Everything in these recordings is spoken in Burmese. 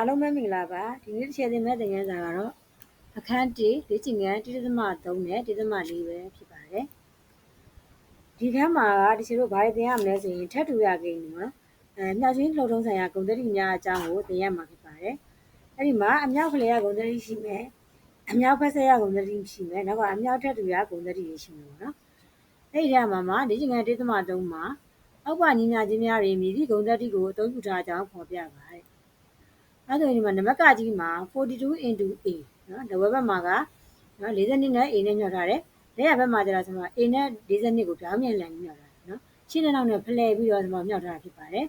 အားလုံးပဲမင်္ဂလာပါဒီနေ့တစ်ချက်သင်မဲ့သင်ခန်းစာကတော့အခန်း1လေ့ကျင့်ခန်း1.3နဲ့1.4ပဲဖြစ်ပါတယ်ဒီခန်းမှာဒီချေတို့ဘာတွေသင်ရမလဲဆိုရင်ထပ်တူရကိန်းနော်အဲမြောက်ချင်းလှုပ်ထုံးဆိုင်ရာဂုဏ်သတိများအကြောင်းကိုသင်ရမှာဖြစ်ပါတယ်အဲ့ဒီမှာအမြောက်ကလေးရဂုဏ်သတိရှိမယ်အမြောက်ဖက်ဆက်ရဂုဏ်သတိရှိမယ်နောက်ကအမြောက်ထက်တူရဂုဏ်သတိရှိမယ်ပေါ့နော်အဲ့ဒီထဲမှာမှာလေ့ကျင့်ခန်း1.3မှာအောက်ပါညီညာချင်းများတွင်မြည်သည့်ဂုဏ်သတိကိုအသုံးပြုထားကြောင်းဖော်ပြပါတယ် အဲ့ဒါဆိုရင်ဒီမှာနံပါတ်ကကြီးမှာ42 into a နော်ဒဝက်ဘက်မှာကနော်42နဲ့ a နဲ့ညှော့ထားတယ်လက်ရဘက်မှာကျတော့ဆိုတော့ a နဲ့42ကိုပြောင်းပြန်လည်ညှော့ထားတယ်နော်ရှင်းတဲ့နောက်နဲ့ဖလှယ်ပြီးတော့ဒီမှာညှော့ထားတာဖြစ်ပါတယ်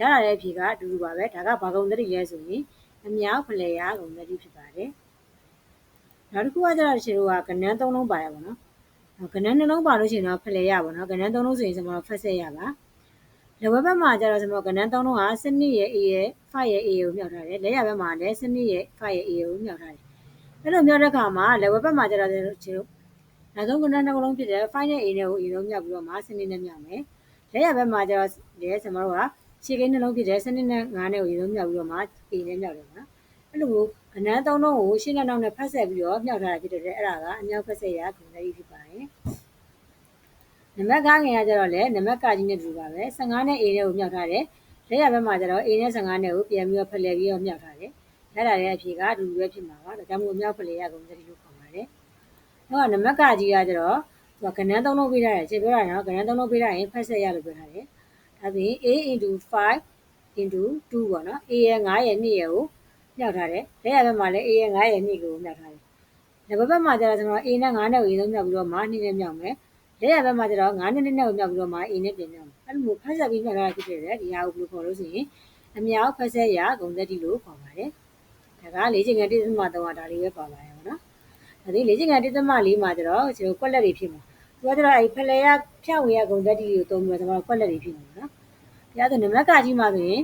ရလာတဲ့အဖြေကအတူတူပါပဲဒါကဘာကုံသတိလဲဆိုရင်အမြောက်ဖလှယ်ရကုံသတိဖြစ်ပါတယ်နောက်တစ်ခုကကျတော့ရှင်တို့ကကဏ္ဍသုံးလုံးပါတယ်ပေါ့နော်ကဏ္ဍနှလုံးပါလို့ရှိရင်တော့ဖလှယ်ရပါတော့ကဏ္ဍသုံးလုံးဆိုရင်ကျွန်တော်ဖက်ဆက်ရပါ လက်ဝဲဘက်မှာကျတော့ကျွန်တော်ကဏ္ဍသုံးလုံးကစနစ်ရဲ့ A ရဲ့ file ရဲ့ A ကိုမြောက်ထားတယ်လက်ရဘက်မှာလည်းစနစ်ရဲ့ file ရဲ့ A ကိုမြောက်ထားတယ်အဲ့လိုမြောက်တဲ့အခါမှာလက်ဝဲဘက်မှာကျတော့ကျွန်တော်နောက်ဆုံးကဏ္ဍတစ်ခုလုံးဖြစ်တဲ့ file ရဲ့ A နဲ့ကို A လုံးမြောက်ပြီးတော့မှစနစ်နဲ့မြောက်မယ်လက်ရဘက်မှာကျတော့လည်းကျွန်တော်တို့ကခြေကိန်းနှလုံးဖြစ်တဲ့စနစ်နဲ့9နဲ့ကို A လုံးမြောက်ပြီးတော့မှ A နဲ့မြောက်တယ်ပေါ့နော်အဲ့လိုကဏ္ဍသုံးလုံးကိုရှင်းတဲ့နောက်နဲ့ဖတ်ဆက်ပြီးတော့မြောက်ထားတာဖြစ်တဲ့အဲ့ဒါကအမြောက်ဖတ်ဆက်ရဂုဏ်လေးဖြစ်ပါတယ် နံပါတ်9ငယ်ကကြတော့လေနံပါတ်ကကြီးနဲ့တူပါပဲ15နဲ့ A နဲ့ကိုမြောက်ထားတယ်လက်ရဘက်မှာကျတော့ A နဲ့15နဲ့ကိုပြန်ပြီးတော့ဖလှယ်ပြီးတော့မြောက်ထားတယ်ရလာတဲ့အဖြေကအတူတူပဲဖြစ်မှာပါဒါကြောင့်မို့မြောက်ဖလှယ်ရကုန်သတိလို့ခေါ်ပါတယ်တော့နံပါတ်ကကြီးကကျတော့သူကကဏ္ဍသုံးလုံးပေးထားတယ်ခြေပြောတာနော်ကဏ္ဍသုံးလုံးပေးထားရင်ဖက်ဆက်ရလို့ပြောထားတယ်ဒါဆိုရင် A into 5 into 2ပေါ့နော် A ရဲ့9ရဲ့2ရဲ့ကိုမြောက်ထားတယ်လက်ရဘက်မှာလည်း A ရဲ့9ရဲ့2ကိုမြောက်ထားတယ်နံပါတ်ဘက်မှာကျတော့ကျွန်တော် A နဲ့9နဲ့ကိုရေးသုံးမြောက်ပြီးတော့မှ2နဲ့မြောက်မယ် လက်ရဘက်မှာကျတော့9နှစ်နှစ်နဲ့ကိုမြောက်ပြီးတော့မှ A နဲ့ပြင်မြောက်မယ်အဲ့လိုမျိုးဖက်ဆက်ပြီးမြောက်ထားတာဖြစ်တယ်ဒီဟာကိုဘယ်လိုခေါ်လို့ဆိုရင်အမြောက်ဖက်ဆက်ရဂုံသက်တိလို့ခေါ်ပါတယ်ဒါကလေ့ကျင့်ခန်း1.3ကဒါလေးပဲပါပါတယ်ပေါ့နော်ဒါဒီလေ့ကျင့်ခန်း1.4မှာကျတော့ကျွန်တော်ကွက်လက်တွေဖြစ်မှာသူကကျတော့အဲ့ဖလဲရဖြန့်ဝေရဂုံသက်တိကိုသုံးပြီးတော့ကျွန်တော်ကွက်လက်တွေဖြစ်မှာနော်ဒါဆိုနံပါတ်ကကြီးမှာဆိုရင်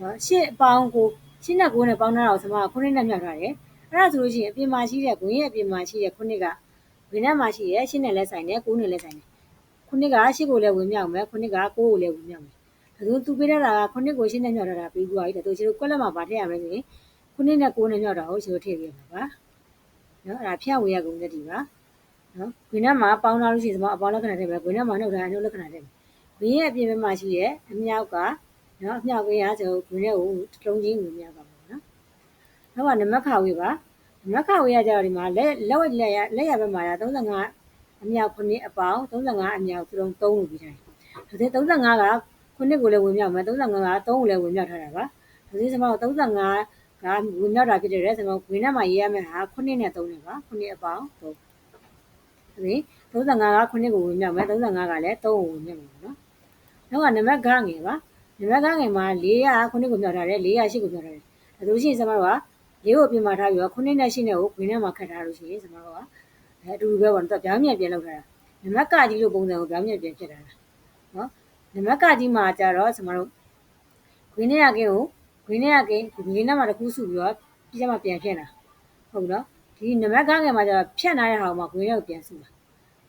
နော်ရှစ်အပေါင်းကိုရှင်းနဲ့ကိုနဲ့ပေါင်းထားတာကိုကျွန်မခုနှစ်နဲ့မြောက်ထားတယ်အဲ့ဒါဆိုလို့ရှိရင်အပြင်မှာရှိတဲ့ဂုံရဲ့အပြင်မှာရှိတဲ့ခုနှစ်က ဝင်းထဲမှာရှိရဲ့ရှင်းနဲ့လက်ဆိုင်နဲ့ကိုနဲ့လက်ဆိုင်နဲ့ခုနှစ်ကရှစ်ကိုလည်းဝင်မြောက်မယ်ခုနှစ်ကကိုကိုလည်းဝင်မြောက်မယ်ဒါဆိုသူပေးထားတာကခုနှစ်ကိုရှင်းနဲ့မြောက်ထားတာပြီးသွားပြီဒါဆိုကျွန်တော်ကွက်လက်မှာဗာထည့်ရမယ်ဆိုရင်ခုနှစ်နဲ့ကိုနဲ့မြောက်တာကိုကျွန်တော်ထည့်ပြမှာပါနော်အဲ့ဒါဖြန့်ဝေရကုန်တဲ့ဒီပါနော်ဝင်းထဲမှာပေါင်းထားလို့ရှိရင်ကျွန်မအပေါင်းလက္ခဏာထည့်မယ်ဝင်းထဲမှာနှုတ်ထားအနှုတ်လက္ခဏာထည့်မယ်ဝင်းရဲ့အပြင်ဘက်မှာရှိရဲ့အမြောက်ကနော်အမြောက်ကရကျွန်တော်ဝင်းထဲကိုတစ်လုံးချင်းဝင်မြောက်ပါမယ်နော်နောက်ကနမခါဝေးပါ နမခါဝေးရကြတော့ဒီမှာလက်လက်ဝက်လက်ရလက်ရဘက်မှာ35အမြောက်ခုနှစ်အပေါင်း35အမြောက်သူတို့3လို့ပြီးထားတယ်ဒါဆို35ကခုနှစ်ကိုလည်းဝင်မြောက်မယ်35က3ကိုလည်းဝင်မြောက်ထားတာပါဒါဆိုကျွန်တော်35ကဝင်မြောက်တာဖြစ်တဲ့ကျွန်တော်ဝင်းထဲမှာရေးရမယ့်ဟာခုနှစ်နဲ့3နဲ့ပါခုနှစ်အပေါင်း3ဒီ35ကခုနှစ်ကိုဝင်မြောက်မယ်35ကလည်း3ကိုဝင်မြောက်မယ်နော်နောက်ကနံပါတ်9ငယ်ပါနံပါတ်9ငယ်မှာ400ခုနှစ်ကိုမြောက်ထားတယ်408ကိုမြောက်ထားတယ်ဒါဆိုရှင်ကျွန်တော်တို့က လေးကိုပြင်မာထားပြီးတော့ခုနှစ်နဲ့ရှင်းတဲ့ကိုဝင်းထဲမှာခတ်ထားလို့ရှိရင်ကျွန်တော်တို့ကအဲအတူတူပဲပေါ့နော်ပြောင်းပြန်ပြန်လောက်ထားတာနံပါတ်ကကြီးလို့ပုံစံကိုပြောင်းပြန်ပြန်ဖြစ်တာနော်နံပါတ်ကကြီးမှာကြတော့ကျွန်တော်တို့ဝင်းထဲရကင်းကိုဝင်းထဲရကင်းဒီဝင်းထဲမှာတစ်ခုစုပြီးတော့ပြီးကြမှာပြန်ဖြစ်တာဟုတ်နော်ဒီနံပါတ်ကငယ်မှာကျတော့ဖြတ်ထားတဲ့ဟာကိုမှဝင်းထဲကိုပြန်စုတာ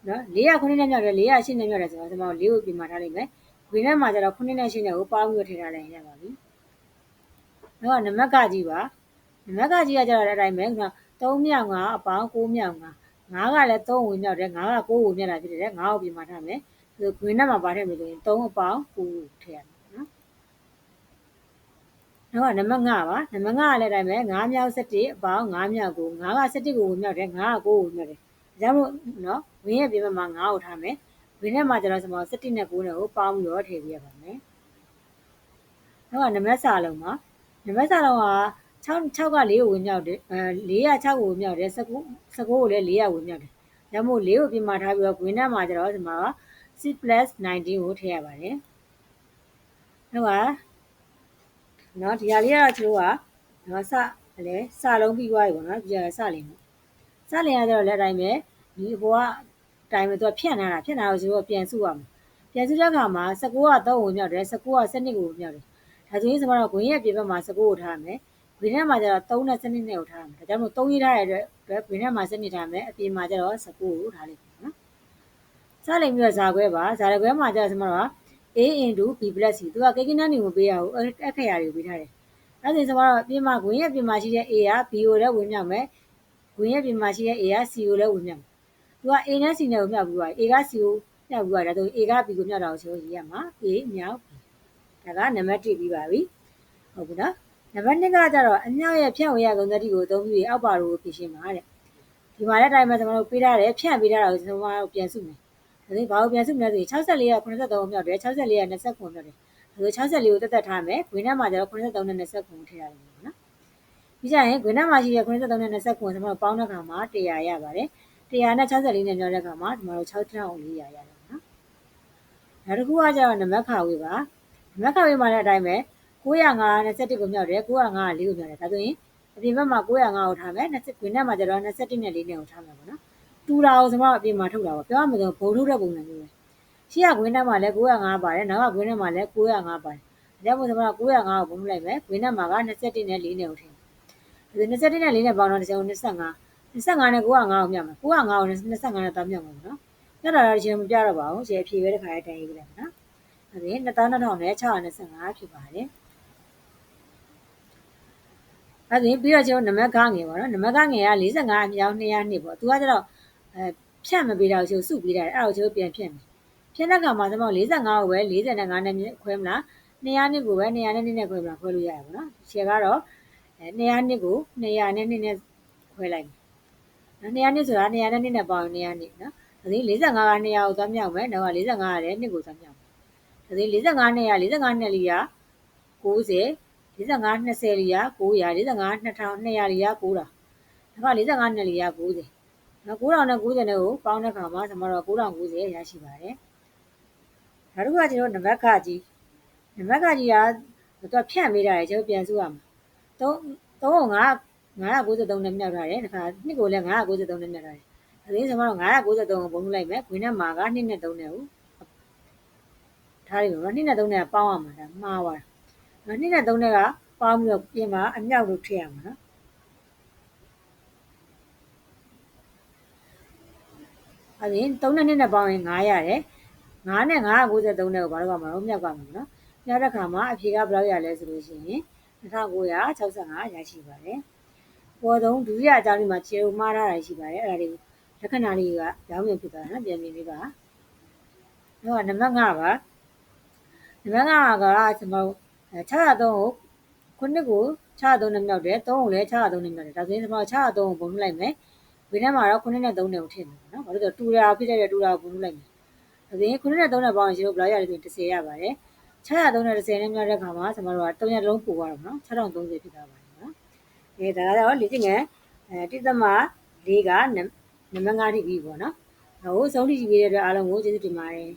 နော်400ခုနှစ်နဲ့မြောက်တယ်408နဲ့မြောက်တယ်ဆိုတော့ကျွန်တော်၄ကိုပြင်မာထားလိုက်မယ်ဝင်းထဲမှာကျတော့ခုနှစ်နဲ့ရှင်းတဲ့ကိုပေါင်းပြီးထည့်ထားလိုက်ရပါပြီတော့နံပါတ်ကကြီးပါ နံပါတ်ကကြီးကကြတော့တဲ့အတိုင်းပဲ3မြောက်5အပေါင်း6မြောက်5 9ကလည်း3ဝင်မြောက်တယ်9က9ဝင်မြောက်တာဖြစ်တယ်9ကိုပြင်မာထားမယ်ဆိုဂွင်းထဲမှာပါထည့်မယ်ဆိုရင်3အပေါင်း9ထည့်ရမယ်နော်နောက်ကနံပါတ်5ပါနံပါတ်5ကလည်းအတိုင်းပဲ9မြောက်7အပေါင်း9မြောက်9 9က7ကိုဝင်မြောက်တယ်9က9ကိုဝင်မြောက်တယ်ဒါကြောင့်မို့နော်ဝင်းရဲ့ပြင်မှာ9ကိုထားမယ်ဝင်းထဲမှာကျတော့ကျွန်တော်7နဲ့9နဲ့ကိုပေါင်းပြီးတော့ထည့်ပြရပါမယ်နောက်ကနံပါတ်စာလုံးပါနံပါတ်စာလုံးက 6 6က4ကိုဝင်မြောက်တယ်အဲ400 6ကိုဝင်မြောက်တယ်19 19ကိုလည်း400ဝင်မြောက်တယ်ဒါမို့4ကိုပြင်မာထားပြီးတော့ဂွင်းထဲမှာကျတော့ဒီမှာ6 19ကိုထည့်ရပါတယ်ဟုတ်ပါနော်ဒီဟာလေးကတော့ကျွန်တော်ကနော်စလဲစလုံးပြီးသွားပြီပေါ့နော်ဒီဟာစလင်းပေါ့စလင်းရတော့လက်တိုင်းပဲဒီအပေါ်ကအတိုင်းပဲသူကဖြန့်ထားတာဖြန့်ထားတော့ကျွန်တော်ပြန်စုရမှာပြန်စုတဲ့အခါမှာ19က3ကိုမြောက်တယ်19က7ကိုမြောက်တယ်ဒါဆိုရင်ကျွန်တော်ကဂွင်းရဲ့ပြင်ဘက်မှာ19ကိုထားမယ် ဘင်းထဲမှာကျတော့3နဲ့စနစ်နဲ့ကိုထားမှာဒါကြောင့်မို့3ရေးထားတဲ့အတွက်ဘင်းထဲမှာစနစ်ထားမယ်အပြင်မှာကျတော့19ကိုထားလိုက်ပါနော်စလိမ်ပြီးတော့ဇာခွဲပါဇာခွဲမှာကျတော့ကျွန်တော်က a into b plus c သူကကိကိနာနေကိုပေးရအောင်အခရာတွေကိုပေးထားတယ်အဲ့ဒါဆိုရင်ကျမတို့အပြင်မှာဂွင်းရဲ့ပြင်မှာရှိတဲ့ A က B ကိုလည်းဝင်မြောက်မယ်ဂွင်းရဲ့ပြင်မှာရှိတဲ့ A က C ကိုလည်းဝင်မြောက်မယ်သူက A နဲ့ C နဲ့ကိုမြောက်ပြီးသွားပြီ A က C ကိုမြောက်ပြီးသွားတယ်ဒါဆို A က B ကိုမြောက်တာကိုဆိုရေးရမှာ A မြောက် B ဒါကနံပါတ်1ပြီးပါပြီဟုတ်ပြီနော် နံပါတ်2ကကြတော့အမြောက်ရဲ့ဖြန့်ဝေရကုန်သတိကိုအသုံးပြုပြီးအောက်ပါတို့ကိုဖြည့်ရှင်းပါတဲ့ဒီမှာလည်းအတိုင်းပဲကျွန်တော်တို့ပေးထားတယ်ဖြန့်ပေးထားတာကိုကျွန်တော်တို့ပြန်စုမယ်ဒါဆိုဘာကိုပြန်စုမလဲဆိုရင်64က83ကိုမြောက်တယ်64က29ကိုမြောက်တယ်ဒါဆို64ကိုတက်တက်ထားမယ်ဂွင်းထဲမှာကျတော့83နဲ့29ကိုထည့်ရတယ်ပေါ့နော်ပြီးကြရင်ဂွင်းထဲမှာရှိတဲ့83နဲ့29ကိုကျွန်တော်တို့ပေါင်းတဲ့အခါမှာ100ရပါတယ်100နဲ့64နဲ့မြောက်တဲ့အခါမှာကျွန်တော်တို့6400ရတယ်ပေါ့နော်နောက်တစ်ခုကကျတော့နံပါတ်ခါဝေးပါနံပါတ်ခါဝေးမှာလည်းအတိုင်းပဲ 905 21ကိုမြောက်တယ်905က4ကိုမြောက်တယ်ဒါဆိုရင်အပြင်ဘက်မှာ905ကိုထားမယ်20ဂွင်းထဲမှာကျတော့21နဲ့4နဲ့ကိုထားမယ်ပေါ့နော်တူတာကိုကျွန်တော်အပြင်မှာထုတ်တာပေါ့ပြောရမယ်ဆိုဘုံထုတ်တဲ့ပုံစံမျိုးပဲရှေ့ကဂွင်းထဲမှာလည်း905ပါတယ်နောက်ကဂွင်းထဲမှာလည်း905ပါတယ်ဒါကြောင့်မို့ကျွန်တော်905ကိုဘုံထုတ်လိုက်မယ်ဂွင်းထဲမှာက21နဲ့4နဲ့ကိုထည့်တယ်ဒါ21နဲ့4နဲ့ပေါင်းတော့တစ်စုံ25 25နဲ့905ကိုမြောက်မယ်905ကို25နဲ့တောင်းမြောက်မယ်ပေါ့နော်ညတာတော့ရှင်မပြတော့ပါဘူးရှယ်ဖြေပဲတစ်ခါလေးတန်ရေးပြလိုက်မယ်နော်ဒါဆိုရင်2200နဲ့625ဖြစ်ပါတယ် အဲ့ဒါပြီးတော့ကျွန်တော်နံပါတ်ကငယ်ပါနော်နံပါတ်ကငယ်က45အမြောက်200နှစ်ပေါ့သူကကျတော့အဲဖြတ်မပေးတာကိုကျွန်တော်စုပေးတာအဲ့ဒါကိုကျွန်တော်ပြန်ဖြတ်မယ်ဖြတ်တဲ့အခါမှာကျွန်တော်45ကိုပဲ45နဲ့ခွဲမလား200နှစ်ကိုပဲ200နဲ့2နဲ့ခွဲမလားခွဲလို့ရတယ်ပေါ့နော်ရှယ်ကတော့အဲ200နှစ်ကို200နဲ့2နဲ့ခွဲလိုက်မယ်နော်200နှစ်ဆိုတာ200နဲ့2နဲ့ပေါင်း200နှစ်နော်ဒါဆို45က200ကိုသွားမြောက်မယ်နောက်က45ကလည်း2ကိုသွားမြောက်မယ်ဒါဆို45နဲ့ရ45နဲ့လီက90 45 20လီက900 45 2200လီက900ဒါက45နဲ့လီက90နော်9000နဲ့90နဲ့ကိုပေါင်းတဲ့အခါမှာကျွန်တော်တို့9090ရရှိပါတယ်နောက်တစ်ခုကကျွန်တော်နံပါတ်ခကြီးနံပါတ်ခကြီးကသူကဖြန့်ပေးတာလေကျွန်တော်ပြန်စုရမှာ3 3က993နဲ့မြောက်ထားတယ်ဒါခါနှစ်ကိုလည်း993နဲ့မြောက်ထားတယ်ဒါဆိုရင်ကျွန်တော်993ကိုပုံလို့လိုက်မယ်ခွေးနဲ့မာက2နဲ့3နဲ့ကိုထားလိုက်ပါ2နဲ့3နဲ့ပေါင်းရမှာဒါမှားသွားတာ နော်2နဲ့3နဲ့ကပေါင်းပြီးတော့ပြင်မှာအမြောက်လို့ထည့်ရမှာနော်အဲ့ဒီ3နဲ့2နဲ့ပေါင်းရင်9ရတယ်9နဲ့993နဲ့ကိုဘာလို့ကမှာတော့မြောက်ကမှာနော်မြောက်တဲ့ခါမှာအဖြေကဘယ်လောက်ရလဲဆိုလို့ရှိရင်2965ရရှိပါတယ်ပေါ်ဆုံးဒုတိယအကြောင်းလေးမှာခြေကိုမှားထားတာရှိပါတယ်အဲ့ဒါလေးလက္ခဏာလေးကကြောင်းပြန်ဖြစ်သွားတာနော်ပြန်မြင်လေးပါတော့နံပါတ်5ပါနံပါတ်5ကကျွန်တော် 603ကိုခုနှစ်ကို603နဲ့မြောက်တယ်3ကိုလည်း603နဲ့မြောက်တယ်ဒါဆိုရင်ကျွန်တော်603ကိုပုံနှလိုက်မယ်ဝေထဲမှာတော့ခုနှစ်နဲ့3နဲ့ကိုထည့်မယ်နော်ဘာလို့လဲဆိုတော့တူရာဖြစ်တဲ့တူရာကိုပုံနှလိုက်မယ်ဒါဆိုရင်ခုနှစ်နဲ့3နဲ့ပေါင်းရင်ရှင်တို့ဘယ်လောက်ရလဲဆိုရင်10ရပါတယ်603နဲ့10နဲ့မြောက်တဲ့ခါမှာကျွန်တော်တို့က3ရက်လုံးပို့သွားတော့နော်6030ဖြစ်သွားပါတယ်နော်အဲဒါကတော့လေ့ကျင့်ငယ်အဲတိသမ၄ကနံပါတ်5ထိပြီပေါ့နော်ဟိုဆုံးထိရှိပေးတဲ့အတွက်အားလုံးကိုကျေးဇူးတင်ပါတယ်